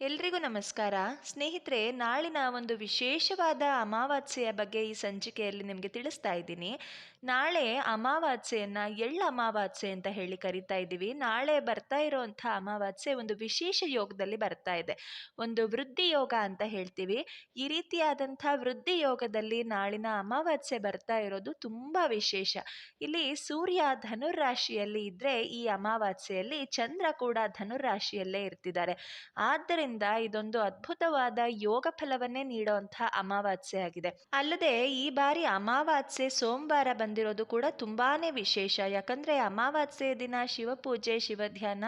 ಎಲ್ರಿಗೂ ನಮಸ್ಕಾರ. ಸ್ನೇಹಿತರೆ ನಾಳಿನ ಒಂದು ವಿಶೇಷವಾದ ಅಮಾವಾಸ್ಯೆಯ ಬಗ್ಗೆ ಈ ಸಂಚಿಕೆಯಲ್ಲಿ ನಿಮಗೆ ತಿಳಿಸ್ತಾ ಇದ್ದೀನಿ. ನಾಳೆ ಅಮಾವಾಸ್ಯೆಯನ್ನು ಎಳ್ಳು ಅಮಾವಾಸ್ಯೆ ಅಂತ ಹೇಳಿ ಕರಿತಾ ಇದ್ದೀವಿ. ನಾಳೆ ಬರ್ತಾ ಇರೋವಂಥ ಅಮಾವಾಸ್ಯೆ ಒಂದು ವಿಶೇಷ ಯೋಗದಲ್ಲಿ ಬರ್ತಾ ಇದೆ. ಒಂದು ವೃದ್ಧಿ ಯೋಗ ಅಂತ ಹೇಳ್ತೀವಿ. ಈ ರೀತಿಯಾದಂಥ ವೃದ್ಧಿ ಯೋಗದಲ್ಲಿ ನಾಳಿನ ಅಮಾವಾಸ್ಯೆ ಬರ್ತಾ ಇರೋದು ತುಂಬ ವಿಶೇಷ. ಇಲ್ಲಿ ಸೂರ್ಯ ಧನುರಾಶಿಯಲ್ಲಿ ಇದ್ದರೆ ಈ ಅಮಾವಾಸ್ಯೆಯಲ್ಲಿ ಚಂದ್ರ ಕೂಡ ಧನುರಾಶಿಯಲ್ಲೇ ಇರ್ತಿದ್ದಾರೆ. ಆದ್ದರಿಂದ ಇದೊಂದು ಅದ್ಭುತವಾದ ಯೋಗ ಫಲವನ್ನೇ ನೀಡುವಂಥ ಅಮಾವಾಸ್ಯೆ ಆಗಿದೆ. ಅಲ್ಲದೆ ಈ ಬಾರಿ ಅಮಾವಾಸ್ಯೆ ಸೋಮವಾರ ಬಂದಿರೋದು ಕೂಡ ತುಂಬಾನೇ ವಿಶೇಷ. ಯಾಕಂದ್ರೆ ಅಮಾವಾಸ್ಯೆ ದಿನ ಶಿವಪೂಜೆ, ಶಿವಧ್ಯಾನ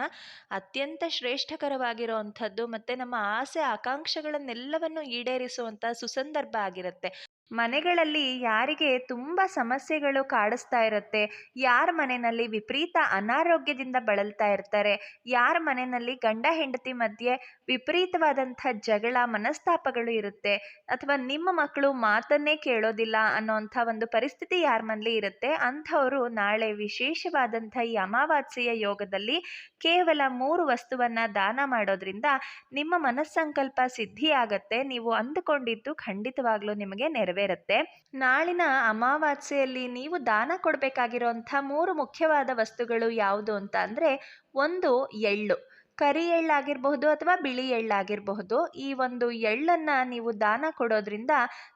ಅತ್ಯಂತ ಶ್ರೇಷ್ಠಕರವಾಗಿರುವಂಥದ್ದು ಮತ್ತೆ ನಮ್ಮ ಆಸೆ, ಆಕಾಂಕ್ಷೆಗಳನ್ನೆಲ್ಲವನ್ನು ಈಡೇರಿಸುವಂಥ ಸುಸಂದರ್ಭ ಆಗಿರುತ್ತೆ. ಮನೆಗಳಲ್ಲಿ ಯಾರಿಗೆ ತುಂಬ ಸಮಸ್ಯೆಗಳು ಕಾಡಿಸ್ತಾ ಇರುತ್ತೆ. ಯಾರ ಮನೆಯಲ್ಲಿ ವಿಪರೀತ ಅನಾರೋಗ್ಯದಿಂದ ಬಳಲ್ತಾ ಇರ್ತಾರೆ. ಯಾರ ಮನೆಯಲ್ಲಿ ಗಂಡ ಹೆಂಡತಿ ಮಧ್ಯೆ ವಿಪರೀತವಾದಂಥ ಜಗಳ, ಮನಸ್ತಾಪಗಳು ಇರುತ್ತೆ. ಅಥವಾ ನಿಮ್ಮ ಮಕ್ಕಳು ಮಾತನ್ನೇ ಕೇಳೋದಿಲ್ಲ ಅನ್ನೋಂಥ ಒಂದು ಪರಿಸ್ಥಿತಿ ಯಾರ ಮನೇಲಿ ಇರುತ್ತೆ. ಅಂಥವರು ನಾಳೆ ವಿಶೇಷವಾದಂಥ ಈ ಅಮಾವಾಸ್ಯೆಯ ಯೋಗದಲ್ಲಿ ಕೇವಲ ಮೂರು ವಸ್ತುವನ್ನು ದಾನ ಮಾಡೋದ್ರಿಂದ ನಿಮ್ಮ ಮನಸ್ಸಂಕಲ್ಪ ಸಿದ್ಧಿಯಾಗತ್ತೆ. ನೀವು ಅಂದುಕೊಂಡಿದ್ದು ಖಂಡಿತವಾಗ್ಲೂ ನಿಮಗೆ ನೆರವೇರುತ್ತೆ. ನಾಳಿನ ಅಮಾವಾಸ್ಯೆಯಲ್ಲಿ ನೀವು ದಾನ ಕೊಡಬೇಕಾಗಿರುವಂಥ ಮೂರು ಮುಖ್ಯವಾದ ವಸ್ತುಗಳು ಯಾವುದು ಅಂತ ಒಂದು ಎಳ್ಳು. ಕರಿ ಎಳ್ಳಾಗಿರಬಹುದು ಅಥವಾ ಬಿಳಿ ಎಳ್ಳಾಗಿರಬಹುದು. ಈ ಒಂದು ಎಳ್ಳನ್ನು ನೀವು ದಾನ ಕೊಡೋದ್ರಿಂದ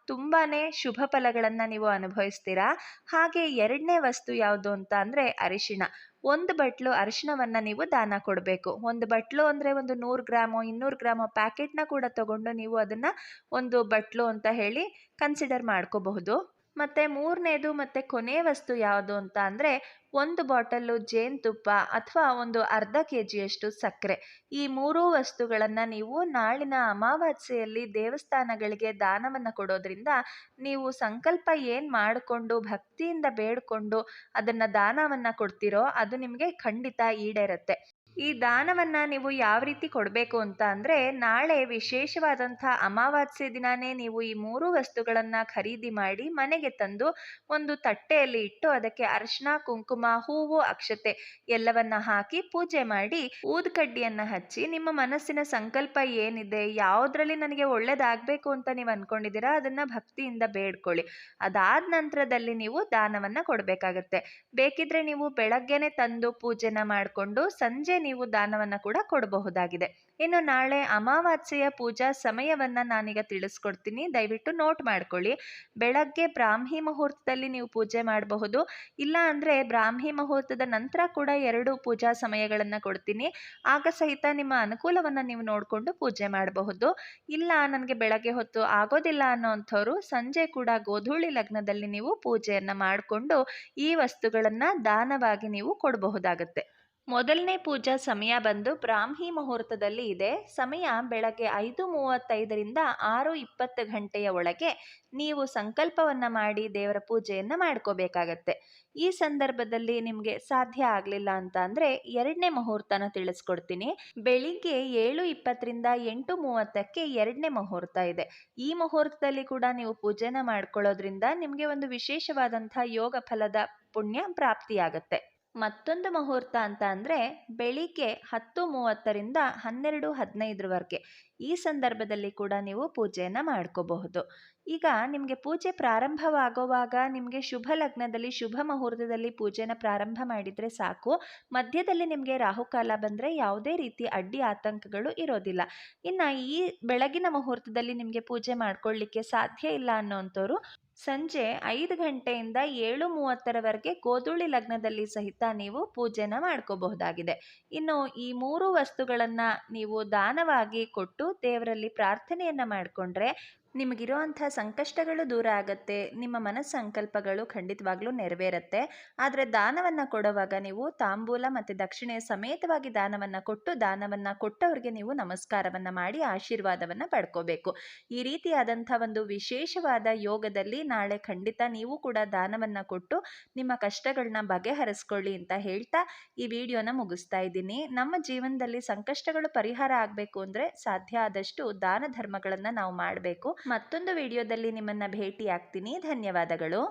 ತುಂಬಾ ಶುಭ ಫಲಗಳನ್ನು ನೀವು ಅನುಭವಿಸ್ತೀರಾ? ಹಾಗೆ ಎರಡನೇ ವಸ್ತು ಯಾವುದು ಅಂತ ಅಂದರೆ ಅರಿಶಿಣ. ಒಂದು ಬಟ್ಲು ಅರಿಶಿಣವನ್ನು ನೀವು ದಾನ ಕೊಡಬೇಕು. ಒಂದು ಬಟ್ಲು ಅಂದರೆ ಒಂದು ನೂರು ಗ್ರಾಮು, ಇನ್ನೂರು ಗ್ರಾಮು ಪ್ಯಾಕೆಟ್ನ ಕೂಡ ತಗೊಂಡು ನೀವು ಅದನ್ನು ಒಂದು ಬಟ್ಲು ಅಂತ ಹೇಳಿ ಕನ್ಸಿಡರ್ ಮಾಡ್ಕೋಬಹುದು. ಮತ್ತು ಮೂರನೇದು ಮತ್ತು ಕೊನೆ ವಸ್ತು ಯಾವುದು ಅಂತ ಅಂದರೆ ಒಂದು ಬಾಟಲ್ಲು ಜೇನುತುಪ್ಪ ಅಥವಾ ಒಂದು ಅರ್ಧ ಕೆ ಜಿಯಷ್ಟು ಸಕ್ಕರೆ. ಈ ಮೂರೂ ವಸ್ತುಗಳನ್ನು ನೀವು ನಾಳಿನ ಅಮಾವಾಸ್ಯೆಯಲ್ಲಿ ದೇವಸ್ಥಾನಗಳಿಗೆ ದಾನವನ್ನು ಕೊಡೋದ್ರಿಂದ ನೀವು ಸಂಕಲ್ಪ ಏನು ಮಾಡಿಕೊಂಡು ಭಕ್ತಿಯಿಂದ ಬೇಡಿಕೊಂಡು ಅದನ್ನು ದಾನವನ್ನು ಕೊಡ್ತೀರೋ ಅದು ನಿಮಗೆ ಖಂಡಿತ ಈಡೇರುತ್ತೆ. ಈ ದಾನವನ್ನು ನೀವು ಯಾವ ರೀತಿ ಕೊಡಬೇಕು ಅಂತ ಅಂದರೆ, ನಾಳೆ ವಿಶೇಷವಾದಂಥ ಅಮಾವಾಸ್ಯೆ ದಿನಾನೇ ನೀವು ಈ ಮೂರು ವಸ್ತುಗಳನ್ನು ಖರೀದಿ ಮಾಡಿ ಮನೆಗೆ ತಂದು ಒಂದು ತಟ್ಟೆಯಲ್ಲಿ ಇಟ್ಟು ಅದಕ್ಕೆ ಅರಿಶಿನ ಕುಂಕುಮ, ಹೂವು, ಅಕ್ಷತೆ ಎಲ್ಲವನ್ನ ಹಾಕಿ ಪೂಜೆ ಮಾಡಿ ಊದ್ಕಡ್ಡಿಯನ್ನು ಹಚ್ಚಿ ನಿಮ್ಮ ಮನಸ್ಸಿನ ಸಂಕಲ್ಪ ಏನಿದೆ, ಯಾವುದರಲ್ಲಿ ನನಗೆ ಒಳ್ಳೇದಾಗಬೇಕು ಅಂತ ನೀವು ಅಂದ್ಕೊಂಡಿದ್ದೀರಾ ಅದನ್ನು ಭಕ್ತಿಯಿಂದ ಬೇಡ್ಕೊಳ್ಳಿ. ಅದಾದ ನಂತರದಲ್ಲಿ ನೀವು ದಾನವನ್ನು ಕೊಡಬೇಕಾಗತ್ತೆ. ಬೇಕಿದ್ರೆ ನೀವು ಬೆಳಗ್ಗೆನೆ ತಂದು ಪೂಜೆನ ಮಾಡಿಕೊಂಡು ಸಂಜೆ ನೀವು ದಾನವನ್ನು ಕೂಡ ಕೊಡಬಹುದಾಗಿದೆ. ಇನ್ನು ನಾಳೆ ಅಮಾವಾಸ್ಯೆಯ ಪೂಜಾ ಸಮಯವನ್ನು ನಾನೀಗ ತಿಳಿಸ್ಕೊಡ್ತೀನಿ. ದಯವಿಟ್ಟು ನೋಟ್ ಮಾಡ್ಕೊಳ್ಳಿ. ಬೆಳಗ್ಗೆ ಬ್ರಾಹ್ಮಿ ಮುಹೂರ್ತದಲ್ಲಿ ನೀವು ಪೂಜೆ ಮಾಡಬಹುದು. ಇಲ್ಲ ಅಂದರೆ ಬ್ರಾಹ್ಮಿ ಮುಹೂರ್ತದ ನಂತರ ಕೂಡ ಎರಡು ಪೂಜಾ ಸಮಯಗಳನ್ನು ಕೊಡ್ತೀನಿ. ಆಗ ಸಹಿತ ನಿಮ್ಮ ಅನುಕೂಲವನ್ನು ನೀವು ನೋಡಿಕೊಂಡು ಪೂಜೆ ಮಾಡಬಹುದು. ಇಲ್ಲ ನನಗೆ ಬೆಳಗ್ಗೆ ಹೊತ್ತು ಆಗೋದಿಲ್ಲ ಅನ್ನೋಂಥವ್ರು ಸಂಜೆ ಕೂಡ ಗೋಧೂಳಿ ಲಗ್ನದಲ್ಲಿ ನೀವು ಪೂಜೆಯನ್ನು ಮಾಡಿಕೊಂಡು ಈ ವಸ್ತುಗಳನ್ನು ದಾನವಾಗಿ ನೀವು ಕೊಡಬಹುದಾಗತ್ತೆ. ಮೊದಲನೇ ಪೂಜಾ ಸಮಯ ಬಂದು ಬ್ರಾಹ್ಮಿ ಮುಹೂರ್ತದಲ್ಲಿ ಇದೆ. ಸಮಯ ಬೆಳಗ್ಗೆ ಐದು ಮೂವತ್ತೈದರಿಂದ ಆರು ಇಪ್ಪತ್ತು ಗಂಟೆಯ ಒಳಗೆ ನೀವು ಸಂಕಲ್ಪವನ್ನು ಮಾಡಿ ದೇವರ ಪೂಜೆಯನ್ನು ಮಾಡ್ಕೋಬೇಕಾಗತ್ತೆ. ಈ ಸಂದರ್ಭದಲ್ಲಿ ನಿಮಗೆ ಸಾಧ್ಯ ಆಗಲಿಲ್ಲ ಅಂತ ಅಂದರೆ ಎರಡನೇ ಮುಹೂರ್ತನ ತಿಳಿಸ್ಕೊಡ್ತೀನಿ. ಬೆಳಿಗ್ಗೆ ಏಳು ಇಪ್ಪತ್ತರಿಂದ ಎಂಟು ಮೂವತ್ತಕ್ಕೆ ಎರಡನೇ ಮುಹೂರ್ತ ಇದೆ. ಈ ಮುಹೂರ್ತದಲ್ಲಿ ಕೂಡ ನೀವು ಪೂಜೆನ ಮಾಡ್ಕೊಳ್ಳೋದ್ರಿಂದ ನಿಮಗೆ ಒಂದು ವಿಶೇಷವಾದಂಥ ಯೋಗ ಫಲದ ಪುಣ್ಯ ಪ್ರಾಪ್ತಿಯಾಗತ್ತೆ. ಮತ್ತೊಂದು ಮುಹೂರ್ತ ಅಂತ ಅಂದರೆ ಬೆಳಿಗ್ಗೆ ಹತ್ತು ಮೂವತ್ತರಿಂದ ಹನ್ನೆರಡು ಹದಿನೈದರವರೆಗೆ. ಈ ಸಂದರ್ಭದಲ್ಲಿ ಕೂಡ ನೀವು ಪೂಜೆಯನ್ನು ಮಾಡ್ಕೋಬಹುದು. ಈಗ ನಿಮಗೆ ಪೂಜೆ ಪ್ರಾರಂಭವಾಗುವಾಗ ನಿಮಗೆ ಶುಭ ಲಗ್ನದಲ್ಲಿ, ಶುಭ ಮುಹೂರ್ತದಲ್ಲಿ ಪೂಜೆನ ಪ್ರಾರಂಭ ಮಾಡಿದರೆ ಸಾಕು. ಮಧ್ಯದಲ್ಲಿ ನಿಮಗೆ ರಾಹುಕಾಲ ಬಂದರೆ ಯಾವುದೇ ರೀತಿ ಅಡ್ಡಿ ಆತಂಕಗಳು ಇರೋದಿಲ್ಲ. ಇನ್ನು ಈ ಬೆಳಗಿನ ಮುಹೂರ್ತದಲ್ಲಿ ನಿಮಗೆ ಪೂಜೆ ಮಾಡ್ಕೊಳ್ಳಿಕ್ಕೆ ಸಾಧ್ಯ ಇಲ್ಲ ಅನ್ನೋಂಥವ್ರು ಸಂಜೆ ಐದು ಗಂಟೆಯಿಂದ ಏಳು ಮೂವತ್ತರವರೆಗೆ ಗೋಧೂಳಿ ಲಗ್ನದಲ್ಲಿ ಸಹಿತ ನೀವು ಪೂಜೆನ ಮಾಡ್ಕೋಬಹುದಾಗಿದೆ. ಇನ್ನು ಈ ಮೂರು ವಸ್ತುಗಳನ್ನು ನೀವು ದಾನವಾಗಿ ಕೊಟ್ಟು ದೇವರಲ್ಲಿ ಪ್ರಾರ್ಥನೆಯನ್ನು ಮಾಡಿಕೊಂಡ್ರೆ ನಿಮಗಿರುವಂಥ ಸಂಕಷ್ಟಗಳು ದೂರ ಆಗುತ್ತೆ, ನಿಮ್ಮ ಮನಸ್ಸಂಕಲ್ಪಗಳು ಖಂಡಿತವಾಗ್ಲೂ ನೆರವೇರುತ್ತೆ. ಆದರೆ ದಾನವನ್ನು ಕೊಡುವಾಗ ನೀವು ತಾಂಬೂಲ ಮತ್ತು ದಕ್ಷಿಣೆಯ ಸಮೇತವಾಗಿ ದಾನವನ್ನು ಕೊಟ್ಟು, ದಾನವನ್ನು ಕೊಟ್ಟವ್ರಿಗೆ ನೀವು ನಮಸ್ಕಾರವನ್ನು ಮಾಡಿ, ಆಶೀರ್ವಾದವನ್ನು ಪಡ್ಕೋಬೇಕು. ಈ ರೀತಿಯಾದಂಥ ಒಂದು ವಿಶೇಷವಾದ ಯೋಗದಲ್ಲಿ ನಾಳೆ ಖಂಡಿತ ನೀವು ಕೂಡ ದಾನವನ್ನು ಕೊಟ್ಟು, ನಿಮ್ಮ ಕಷ್ಟಗಳನ್ನ ಬಗೆಹರಿಸ್ಕೊಳ್ಳಿ ಅಂತ ಹೇಳ್ತಾ ಈ ವಿಡಿಯೋನ ಮುಗಿಸ್ತಾ ಇದ್ದೀನಿ. ನಮ್ಮ ಜೀವನದಲ್ಲಿ ಸಂಕಷ್ಟಗಳು ಪರಿಹಾರ ಆಗಬೇಕು ಅಂದರೆ ಸಾಧ್ಯ ಆದಷ್ಟು ದಾನ ಧರ್ಮಗಳನ್ನು ನಾವು ಮಾಡಬೇಕು. ಮತ್ತೊಂದು ವಿಡಿಯೋದಲ್ಲಿ ನಿಮ್ಮನ್ನು ಭೇಟಿ ಆಗ್ತೀನಿ ಧನ್ಯವಾದಗಳು.